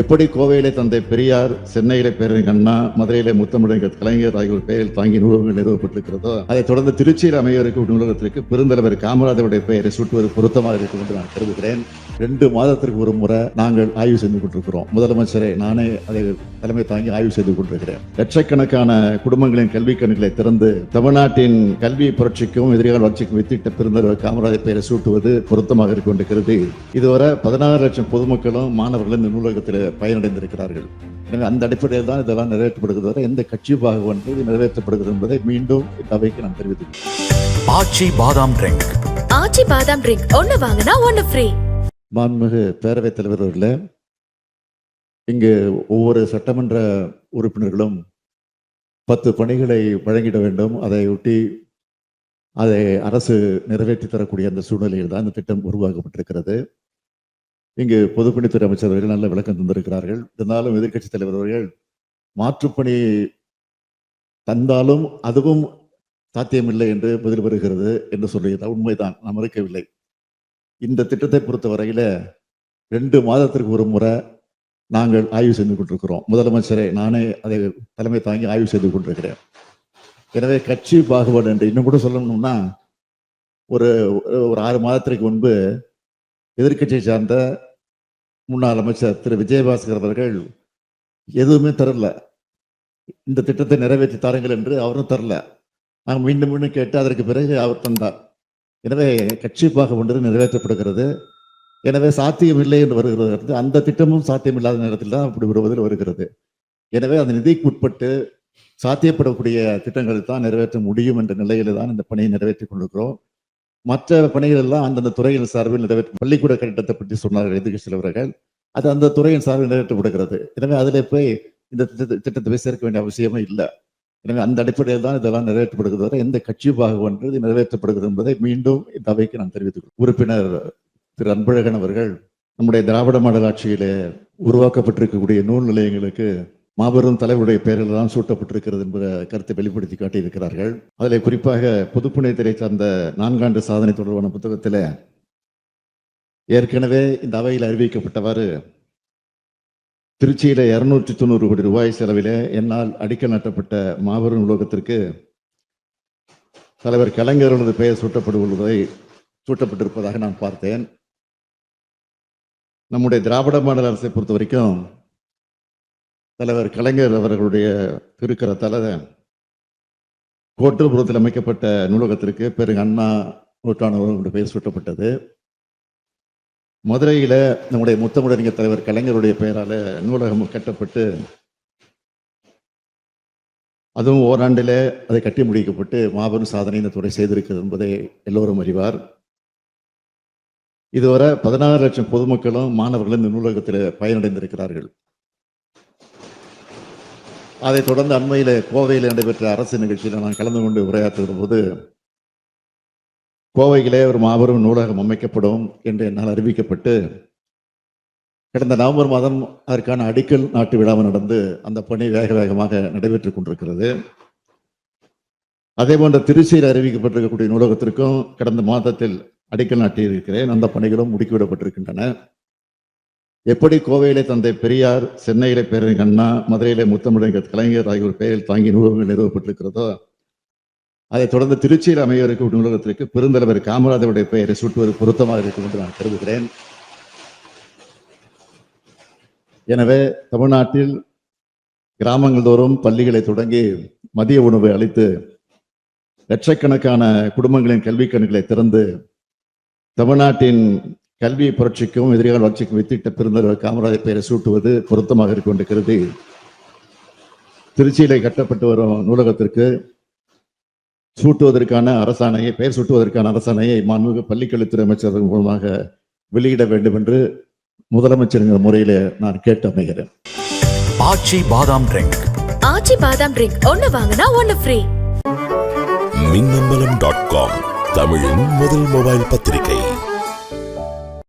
எப்படி கோவையிலே தந்தை பெரியார் சென்னையிலே பேரறிஞர் அண்ணா மதுரையிலே முத்தமிழர் கலைஞர் ஆகியோர் பெயரில் தாங்கி நூலகங்கள் நிறுவப்பட்டிருக்கிறதோ அதைத் தொடர்ந்து திருச்சியில் அமைய நூலகத்திற்கு பெருந்தலைவர் காமராஜருடைய பெயரை சூட்டுவது பொருத்தமாக இருக்கும் என்று நான் கருதுகிறேன். ரெண்டு மாதத்திற்கு ஒரு முறை நாங்கள் ஆய்வு செய்து கொண்டிருக்கிறோம். முதலமைச்சரை நானே அதை தலைமை தாங்கி ஆய்வு செய்து கொண்டிருக்கிறேன். லட்சக்கணக்கான குடும்பங்களின் கல்வி கணக்குகளை திறந்து தமிழ்நாட்டின் கல்வி புரட்சிக்கும் எதிர்கால வளர்ச்சிக்கும் வித்திட்ட பெருந்தலைவர் காமராஜர் பெயரை சூட்டுவது பொருத்தமாக இருக்கும் என்று கருதி இதுவரை பதினாறு லட்சம் பொதுமக்களும் மாணவர்களும் இந்த நூலகத்தில் பயனடைந்திருக்கிறார்கள். எனவே அந்த அடிப்படையில் தான் இதெல்லாம் நிறைவேற்றப்படுகிறது. வரை எந்த கட்சி பாகுபன்று இது நிறைவேற்றப்படுகிறது என்பதை மீண்டும் இந்த அவைக்கு நான் தெரிவித்துள்ளேன் ஆச்சி பாதாம் ட்ரிங்க். ஆச்சி பாதாம் ட்ரிங்க். ஒன்னு வாங்கினா ஒன்னு ஃப்ரீ. மாண்புமிகு பேரவைத் தலைவர் அவர்களே இங்கு ஒவ்வொரு சட்டமன்ற உறுப்பினர்களும் பத்து பணிகளை வழங்கிட வேண்டும். அதை ஒட்டி அதை அரசு நிறைவேற்றி தரக்கூடிய அந்த சூழ்நிலையில் தான் இந்த திட்டம் உருவாக்கப்பட்டிருக்கிறது. இங்கு பொதுப்பணித்துறை அமைச்சர் அவர்கள் நல்ல விளக்கம் தந்திருக்கிறார்கள். இருந்தாலும் எதிர்க்கட்சித் தலைவர் அவர்கள் மாற்றுப்பணி தந்தாலும் அதுவும் சாத்தியமில்லை என்று பதில் வருகிறது என்று சொல்லுகிறார் உண்மைதான். நாம் மறுக்கவில்லை. இந்த திட்டத்தை பொறுத்த வரையில ரெண்டு மாதத்திற்கு ஒரு முறை நாங்கள் ஆய்வு செய்து கொண்டிருக்கிறோம். முதலமைச்சரை நானே அதை தலைமை தாங்கி ஆய்வு செய்து கொண்டிருக்கிறேன். எனவே கட்சி பாகுபாடு என்று இன்னும் கூட சொல்லணும்னா ஒரு ஒரு ஆறு மாதத்திற்கு முன்பு எதிர்க்கட்சியை சார்ந்த முன்னாள் அமைச்சர் திரு. விஜயபாஸ்கர் அவர்கள் எதுவுமே தரல. இந்த திட்டத்தை நிறைவேற்றி தாருங்கள் என்று அவரும் தரல. நாங்கள் மீண்டும் மீண்டும் கேட்டு அதற்கு பிறகு அவர் தந்தார். எனவே கட்சி ஒன்று நிறைவேற்றப்படுகிறது. எனவே சாத்தியம் இல்லை என்று வருகிறது. அந்த திட்டமும் சாத்தியம் இல்லாத நேரத்தில் தான் அப்படி வருவதில் வருகிறது. எனவே அந்த நிதிக்கு உட்பட்டு சாத்தியப்படக்கூடிய திட்டங்களை தான் நிறைவேற்ற முடியும் என்ற நிலையில தான் இந்த பணியை நிறைவேற்றி கொண்டிருக்கிறோம். மற்ற பணிகள் எல்லாம் அந்தந்த துறையின் சார்பில் நிறைவேற்ற பள்ளிக்கூட கட்டிடத்தை பற்றி சொன்னார்கள் எதிர்க்கட்சி தலைவர்கள் அது அந்த துறையின் சார்பில் நிறைவேற்றப்படுகிறது. எனவே அதில் போய் இந்த திட்டத்தை திட்டத்தை போய் சேர்க்க வேண்டிய அவசியமே இல்லை. எனவே அந்த அடிப்படையில் தான் இதெல்லாம் நிறைவேற்றப்படுகிறது. வரை எந்த கட்சி ஒன்று இது நிறைவேற்றப்படுகிறது என்பதை மீண்டும் இந்த அவைக்கு நான் தெரிவித்துக்கிறேன் உறுப்பினர் திரு அன்பழகன் அவர்கள் நம்முடைய திராவிட மாடல் ஆட்சியிலே உருவாக்கப்பட்டிருக்கக்கூடிய நூல் நிலையங்களுக்கு மாபெரும் தலைவருடைய பெயரில் தான் சூட்டப்பட்டிருக்கிறது என்ற கருத்தை வெளிப்படுத்தி காட்டியிருக்கிறார்கள். அதில் குறிப்பாக பொதுப்புணைத்துறை சார்ந்த நான்காண்டு சாதனை தொடர்பான புத்தகத்தில் ஏற்கனவே இந்த அவையில் அறிவிக்கப்பட்டவாறு திருச்சியில் இரநூற்றி தொண்ணூறு கோடி ரூபாய் செலவிலே என்னால் அடிக்கல் நாட்டப்பட்ட மாபெரும் உலோகத்திற்கு தலைவர் கலைஞர்களது பெயர் சூட்டப்படுவதை சூட்டப்பட்டிருப்பதாக நான் பார்த்தேன். நம்முடைய திராவிட மாநில அரசை பொறுத்த வரைக்கும் தலைவர் கலைஞர் அவர்களுடைய திருக்கரத்தால கோட்டூர்புரத்தில் அமைக்கப்பட்ட நூலகத்திற்கு பெரு அண்ணா நூற்றாண்டு பெயர் சூட்டப்பட்டது. மதுரையில் நம்முடைய முத்தமிழறிஞர் தலைவர் கலைஞருடைய பெயரால் நூலகம் கட்டப்பட்டு அதுவும் ஓராண்டிலே அதை கட்டி முடிக்கப்பட்டு மாபெரும் சாதனை இந்த துறை செய்திருக்கிறது என்பதை எல்லோரும் அறிவார். இதுவரை பதினாறு லட்சம் பொதுமக்களும் மாணவர்களும் இந்த நூலகத்தில் பயனடைந்திருக்கிறார்கள். அதைத் தொடர்ந்து அண்மையில் கோவையில் நடைபெற்ற அரசு நிகழ்ச்சியில் நான் கலந்து கொண்டு உரையாற்றுகிற போது கோவையிலே ஒரு மாபெரும் நூலகம் அமைக்கப்படும் என்று என்னால் அறிவிக்கப்பட்டு கடந்த நவம்பர் மாதம் அதற்கான அடிக்கல் நாட்டு விழாவும் நடந்து அந்த பணி வேக வேகமாக நடைபெற்றுக் கொண்டிருக்கிறது. அதே போன்ற திருச்சியில் அறிவிக்கப்பட்டிருக்கக்கூடிய நூலகத்திற்கும் கடந்த மாதத்தில் அடிக்கல் நாட்டி இருக்கிறேன் அந்த பணிகளும் முடுக்கிவிடப்பட்டிருக்கின்றன. எப்படி கோவையிலே தந்தை பெரியார் சென்னையிலே பேரறிஞர் அண்ணா மதுரையிலே முத்தமிழர் கலைஞர் ஆகியோர் பெயரில் தாங்கி நூலகங்கள் நிறுவப்பட்டிருக்கிறதோ அதைத் தொடர்ந்து திருச்சியில் அமைய இருக்கும் நூலகத்திற்கு பெருந்தலைவர் காமராஜருடைய பெயரை சூட்டுவது பொருத்தமாக இருக்கும் என்று நான் கருதுகிறேன். எனவே தமிழ்நாட்டில் கிராமங்கள் தோறும் பள்ளிகளை தொடங்கி மதிய உணவு அளித்து லட்சக்கணக்கான குடும்பங்களின் கல்வி கணக்குகளை திறந்து தமிழ்நாட்டின் கல்வி புரட்சிக்கும் எதிர்கால வளர்ச்சிக்கும் வித்திட்ட பெருந்தலைவர் காமராஜர் பெயரை சூட்டுவது பொருத்தமாக இருக்கும் என்று கருதி திருச்சியிலே கட்டப்பட்டு வரும் நூலகத்திற்கு சூட்டுவதற்கான அரசாணையை பெயர் சூட்டுவதற்கான அரசாணையை மாண்புமிகு பள்ளிக்கல்வித்துறை அமைச்சர்கள் மூலமாக வெளியிட வேண்டும் என்று முதலமைச்சர் முறையிலே நான் கேட்டு அமைகிறேன். ஆச்சி பாதாம் ட்ரிங்க். ஆச்சி பாதாம் ட்ரிங்க். ஒன்னு வாங்கினா ஒன்னு ஃப்ரீ. Minnambalam dot com. தமிழின் முதல் மொபைல் பத்திரிகை.